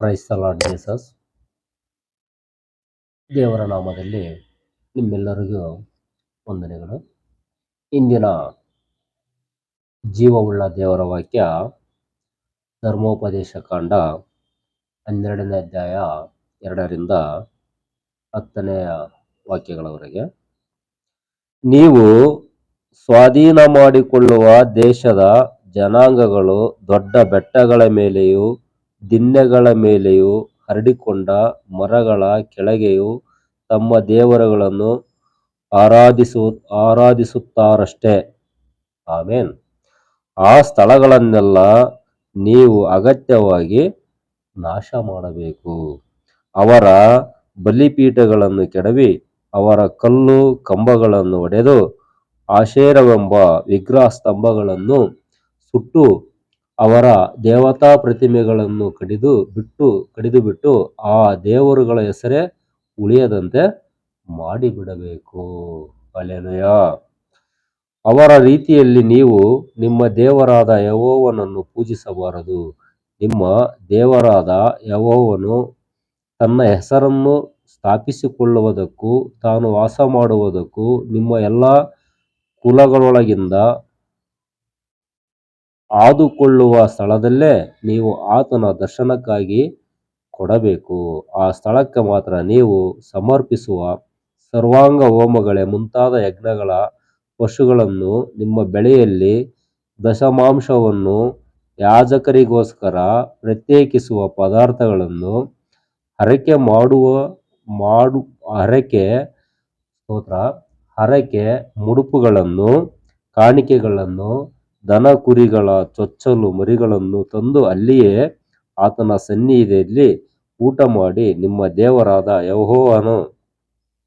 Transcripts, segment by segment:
Price lord Jesus. ದೇವರ ನಾಮದಲ್ಲಿ ನಿಮ್ಮೆಲ್ಲರಿಗೂ ವಂದನೆಗಳು. ಇಂದಿನ ಜೀವವುಳ್ಳ ದೇವರ ವಾಕ್ಯ, ಧರ್ಮೋಪದೇಶ ಕಾಂಡ ಹನ್ನೆರಡನೇ ಅಧ್ಯಾಯ ಎರಡರಿಂದ ಹತ್ತನೆಯ ವಾಕ್ಯಗಳವರೆಗೆ. ನೀವು ಸ್ವಾಧೀನ ಮಾಡಿಕೊಳ್ಳುವ ದೇಶದ ಜನಾಂಗಗಳು ದೊಡ್ಡ ಬೆಟ್ಟಗಳ ಮೇಲೆಯೂ ದಿನ್ನೆಗಳ ಮೇಲೆಯೂ ಹರಡಿಕೊಂಡ ಮರಗಳ ಕೆಳಗೆಯೂ ತಮ್ಮ ದೇವರುಗಳನ್ನು ಆರಾಧಿಸು, ಆರಾಧಿಸುತ್ತಾರಷ್ಟೆ. ಆಮೇನ್. ಆ ಸ್ಥಳಗಳನ್ನೆಲ್ಲ ನೀವು ಅಗತ್ಯವಾಗಿ ನಾಶ ಮಾಡಬೇಕು ಅವರ ಬಲಿಪೀಠಗಳನ್ನು ಕೆಡವಿ, ಅವರ ಕಲ್ಲು ಕಂಬಗಳನ್ನು ಒಡೆದು, ಆಶೇರವೆಂಬ ವಿಗ್ರಹ ಸ್ತಂಭಗಳನ್ನು ಸುಟ್ಟು ಅವರ ದೇವತಾ ಪ್ರತಿಮೆಗಳನ್ನು ಕಡಿದು ಬಿಟ್ಟು ಕಡಿದು ಬಿಟ್ಟು ಆ ದೇವರುಗಳ ಹೆಸರೇ ಉಳಿಯದಂತೆ ಮಾಡಿಬಿಡಬೇಕು. ಅಲೆನಯ ಅವರ ರೀತಿಯಲ್ಲಿ ನೀವು ನಿಮ್ಮ ದೇವರಾದ ಯಹೋವನನ್ನು ಪೂಜಿಸಬಾರದು. ನಿಮ್ಮ ದೇವರಾದ ಯಹೋವನು ತನ್ನ ಹೆಸರನ್ನು ಸ್ಥಾಪಿಸಿಕೊಳ್ಳುವುದಕ್ಕೂ, ತಾನು ವಾಸ ಮಾಡುವುದಕ್ಕೂ ನಿಮ್ಮ ಎಲ್ಲ ಕುಲಗಳೊಳಗಿಂದ ಆದುಕೊಳ್ಳುವ ಸ್ಥಳದಲ್ಲೇ ನೀವು ಆತನ ದರ್ಶನಕ್ಕಾಗಿ ಕೊಡಬೇಕು. ಆ ಸ್ಥಳಕ್ಕೆ ಮಾತ್ರ ನೀವು ಸಮರ್ಪಿಸುವ ಸರ್ವಾಂಗ ಹೋಮಗಳೇ. ಮುಂತಾದ ಯಜ್ಞಗಳ ಪಶುಗಳನ್ನು ನಿಮ್ಮ ಬೆಳೆಯಲ್ಲಿ ದಶಮಾಂಶವನ್ನು ಯಾಜಕರಿಗೋಸ್ಕರ ಪ್ರತ್ಯೇಕಿಸುವ ಪದಾರ್ಥಗಳನ್ನು ಹರಕೆ ಮಾಡುವ, ಮಾಡು, ಹರಕೆ, ಸ್ತೋತ್ರ, ಹರಕೆ, ಮುಡುಪುಗಳನ್ನು, ಕಾಣಿಕೆಗಳನ್ನು ದನ ಕುರಿಗಳ ಚೊಚ್ಚಲು ಮರಿಗಳನ್ನು ತಂದು ಅಲ್ಲಿಯೇ ಆತನ ಸನ್ನಿಧಿಯಲ್ಲಿ ಊಟ ಮಾಡಿ ನಿಮ್ಮ ದೇವರಾದ ಯಹೋವನು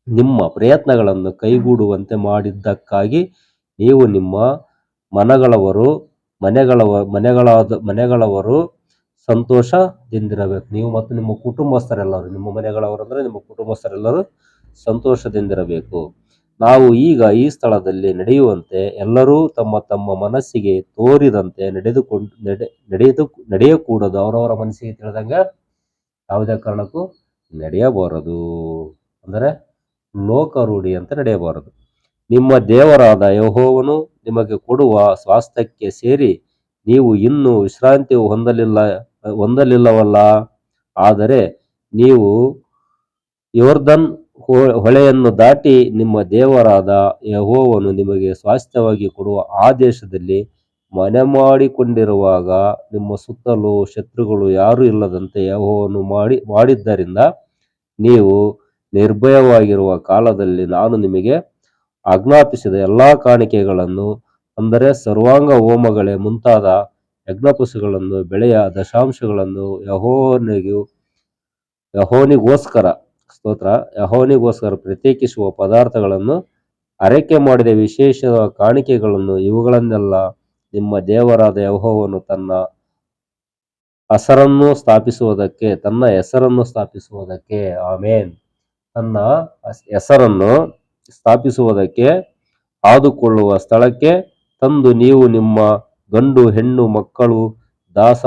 ನಿಮ್ಮ ಪ್ರಯತ್ನಗಳನ್ನು ಕೈಗೂಡುವಂತೆ ಮಾಡಿದ್ದಕ್ಕಾಗಿ ನೀವು ನಿಮ್ಮ ಮನಗಳವರು, ಮನೆಗಳವ, ಮನೆಗಳಾದ, ಮನೆಗಳವರು ಸಂತೋಷದಿಂದಿರಬೇಕು. ನೀವು ಮತ್ತು ನಿಮ್ಮ ಕುಟುಂಬಸ್ಥರೆಲ್ಲರೂ, ನಿಮ್ಮ ಮನೆಗಳವರು ಅಂದರೆ ನಿಮ್ಮ ಕುಟುಂಬಸ್ಥರೆಲ್ಲರೂ ಸಂತೋಷದಿಂದಿರಬೇಕು. ನಾವು ಈಗ ಈ ಸ್ಥಳದಲ್ಲಿ ನಡೆಯುವಂತೆ ಎಲ್ಲರೂ ತಮ್ಮ ತಮ್ಮ ಮನಸ್ಸಿಗೆ ತೋರಿದಂತೆ ನಡೆದುಕೊಂಡು ನಡೆ ನಡೆದು ನಡೆಯಕೂಡದು. ಅವರವರ ಮನಸ್ಸಿಗೆ ತಿಳಿದಂಗೆ ಯಾವುದೇ ಕಾರಣಕ್ಕೂ ನಡೆಯಬಾರದು. ಅಂದರೆ ಲೋಕರೂಢಿ ಅಂತ ನಡೆಯಬಾರದು. ನಿಮ್ಮ ದೇವರಾದ ಯಹೋವನು ನಿಮಗೆ ಕೊಡುವ ಸ್ವಾಸ್ಥ್ಯಕ್ಕೆ ಸೇರಿ ನೀವು ಇನ್ನೂ ವಿಶ್ರಾಂತಿ ಹೊಂದಲಿಲ್ಲ, ಹೊಂದಲಿಲ್ಲವಲ್ಲ. ಆದರೆ ನೀವು ಯೋರ್ದನ್ ಹೊಳೆಯನ್ನು ದಾಟಿ ನಿಮ್ಮ ದೇವರಾದ ಯಹೋವನ್ನು ನಿಮಗೆ ಸ್ವಾಸ್ಥ್ಯವಾಗಿ ಕೊಡುವ ಆ ದೇಶದಲ್ಲಿ ಮನೆ ಮಾಡಿಕೊಂಡಿರುವಾಗ ನಿಮ್ಮ ಸುತ್ತಲೂ ಶತ್ರುಗಳು ಯಾರೂ ಇಲ್ಲದಂತೆ ಯಹೋವನ್ನು ಮಾಡಿ, ಮಾಡಿದ್ದರಿಂದ ನೀವು ನಿರ್ಭಯವಾಗಿರುವ ಕಾಲದಲ್ಲಿ ನಾನು ನಿಮಗೆ ಆಜ್ಞಾಪಿಸಿದ ಎಲ್ಲ ಕಾಣಿಕೆಗಳನ್ನು, ಅಂದರೆ ಸರ್ವಾಂಗ ಹೋಮಗಳೇ, ಮುಂತಾದ ಯಜ್ಞಪಶುಗಳನ್ನು ಬೆಳೆಯ ದಶಾಂಶಗಳನ್ನು ಯಹೋನಿಗೂ ಯಹೋನಿಗೋಸ್ಕರ ಸ್ತೋತ್ರ. ಯಹೋನಿಗೋಸ್ಕರ ಪ್ರತ್ಯೇಕಿಸುವ ಪದಾರ್ಥಗಳನ್ನು ಅರಕೆ ಮಾಡಿದ ವಿಶೇಷ ಕಾಣಿಕೆಗಳನ್ನು ಇವುಗಳನ್ನೆಲ್ಲ ನಿಮ್ಮ ದೇವರಾದ ಯಹೋವನು ತನ್ನ ಹಸರನ್ನು ಸ್ಥಾಪಿಸುವುದಕ್ಕೆ, ತನ್ನ ಹೆಸರನ್ನು ಸ್ಥಾಪಿಸುವುದಕ್ಕೆ, ಆಮೇನ್. ತನ್ನ ಹೆಸರನ್ನು ಸ್ಥಾಪಿಸುವುದಕ್ಕೆ, ಆದುಕೊಳ್ಳುವ ಸ್ಥಳಕ್ಕೆ ತಂದು ನೀವು ನಿಮ್ಮ ಗಂಡು, ಹೆಣ್ಣು, ಮಕ್ಕಳು, ದಾಸ,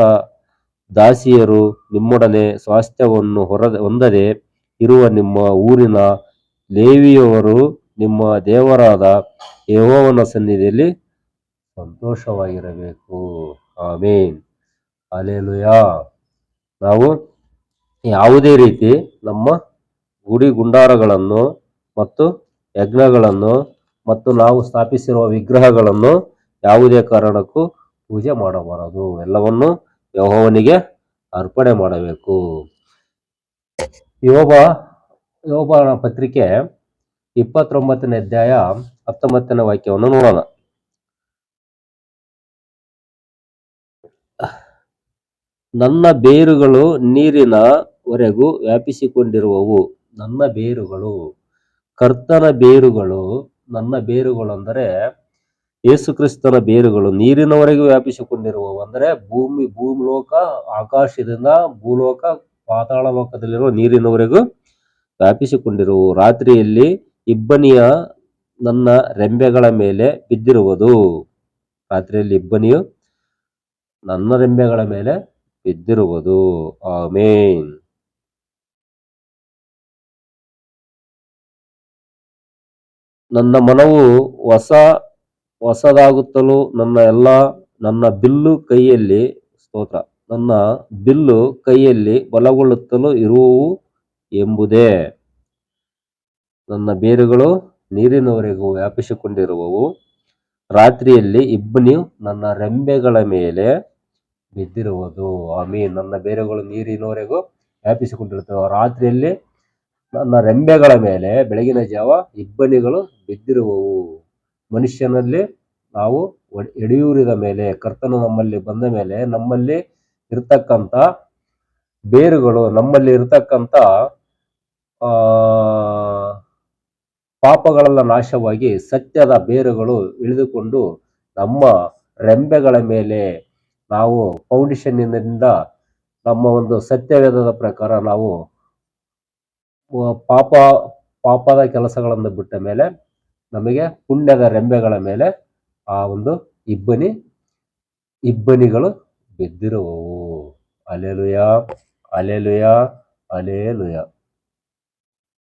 ದಾಸಿಯರು ನಿಮ್ಮೊಡನೆ ಸ್ವಾಸ್ಥ್ಯವನ್ನು ಹೊರ ಹೊಂದದೆ ಇರುವ ನಿಮ್ಮ ಊರಿನ ಲೇವಿಯವರು ನಿಮ್ಮ ದೇವರಾದ ಯಹೋವನ ಸನ್ನಿಧಿಯಲ್ಲಿ ಸಂತೋಷವಾಗಿರಬೇಕು. ಆಮೇನ್. ಅಲೆಲುಯ ನಾವು ಯಾವುದೇ ರೀತಿ ನಮ್ಮ ಗುಡಿ ಗುಂಡಾರಗಳನ್ನು ಮತ್ತು ಯಜ್ಞಗಳನ್ನು ಮತ್ತು ನಾವು ಸ್ಥಾಪಿಸಿರುವ ವಿಗ್ರಹಗಳನ್ನು ಯಾವುದೇ ಕಾರಣಕ್ಕೂ ಪೂಜೆ ಮಾಡಬಾರದು. ಎಲ್ಲವನ್ನು ಯಹೋವನಿಗೆ ಅರ್ಪಣೆ ಮಾಡಬೇಕು. ಯೋಬ ಯೋಬನ ಪತ್ರಿಕೆ ಇಪ್ಪತ್ತೊಂಬತ್ತನೇ ಅಧ್ಯಾಯ ಹತ್ತೊಂಬತ್ತನೇ ವಾಕ್ಯವನ್ನು ನೋಡೋಣ. ನನ್ನ ಬೇರುಗಳು ನೀರಿನ ವರೆಗೂ ವ್ಯಾಪಿಸಿಕೊಂಡಿರುವವು. ನನ್ನ ಬೇರುಗಳು, ಕರ್ತನ ಬೇರುಗಳು, ನನ್ನ ಬೇರುಗಳು ಅಂದರೆ ಯೇಸುಕ್ರಿಸ್ತನ ಬೇರುಗಳು. ನೀರಿನವರೆಗೂ ವ್ಯಾಪಿಸಿಕೊಂಡಿರುವವು ಅಂದರೆ ಭೂಮಿ, ಭೂಲೋಕ, ಆಕಾಶದಿಂದ ಭೂಲೋಕ ಪಾತಾಳ ಲೋಕದಲ್ಲಿರುವ ನೀರಿನವರೆಗೂ ವ್ಯಾಪಿಸಿಕೊಂಡಿರುವು ರಾತ್ರಿಯಲ್ಲಿ ಇಬ್ಬನಿಯ ನನ್ನ ರೆಂಬೆಗಳ ಮೇಲೆ ಬಿದ್ದಿರುವುದು. ರಾತ್ರಿಯಲ್ಲಿ ಇಬ್ಬನಿಯು ನನ್ನ ರೆಂಬೆಗಳ ಮೇಲೆ ಬಿದ್ದಿರುವುದು. ಆಮೇನ್. ನನ್ನ ಮನವು ಹೊಸ, ಹೊಸದಾಗುತ್ತಲೂ ನನ್ನ ಎಲ್ಲ, ನನ್ನ ಬಿಲ್ಲು ಕೈಯಲ್ಲಿ ಸ್ತೋತ್ರ. ನನ್ನ ಬಿಲ್ಲು ಕೈಯಲ್ಲಿ ಬಲಗೊಳ್ಳುತ್ತಲೂ ಇರುವವು ಎಂಬುದೇ. ನನ್ನ ಬೇರುಗಳು ನೀರಿನವರೆಗೂ ವ್ಯಾಪಿಸಿಕೊಂಡಿರುವವು. ರಾತ್ರಿಯಲ್ಲಿ ಇಬ್ಬನಿಯು ನನ್ನ ರೆಂಬೆಗಳ ಮೇಲೆ ಬಿದ್ದಿರುವುದು. ಆಮೀನ್. ನನ್ನ ಬೇರುಗಳು ನೀರಿನವರೆಗೂ ವ್ಯಾಪಿಸಿಕೊಂಡಿರುತ್ತವೆ. ರಾತ್ರಿಯಲ್ಲಿ ನನ್ನ ರೆಂಬೆಗಳ ಮೇಲೆ, ಬೆಳಗಿನ ಜಾವ ಇಬ್ಬನಿಗಳು ಬಿದ್ದಿರುವವು. ಮನುಷ್ಯನಲ್ಲಿ ನಾವು ಎಡೆಯೂರಿದ ಮೇಲೆ, ಕರ್ತನು ನಮ್ಮಲ್ಲಿ ಬಂದ ಮೇಲೆ, ನಮ್ಮಲ್ಲಿ ಇರ್ತಕ್ಕಂಥ ಬೇರುಗಳು ನಮ್ಮಲ್ಲಿ ಇರ್ತಕ್ಕಂಥ ಪಾಪಗಳೆಲ್ಲ ನಾಶವಾಗಿ ಸತ್ಯದ ಬೇರುಗಳು ಇಳಿದುಕೊಂಡು ನಮ್ಮ ರೆಂಬೆಗಳ ಮೇಲೆ ನಾವು ಫೌಂಡೇಶನ್ನಿಂದ ನಮ್ಮ ಒಂದು ಸತ್ಯವೇದದ ಪ್ರಕಾರ ನಾವು ಪಾಪ, ಪಾಪದ ಕೆಲಸಗಳನ್ನು ಬಿಟ್ಟ ಮೇಲೆ ನಮಗೆ ಪುಣ್ಯದ ರೆಂಬೆಗಳ ಮೇಲೆ ಆ ಒಂದು ಇಬ್ಬನಿ, ಇಬ್ಬನಿಗಳು ಬಿದ್ದಿರುವವು ಅಲೆಲುಯ ಅಲೆಲುಯ ಅಲೆಲುಯ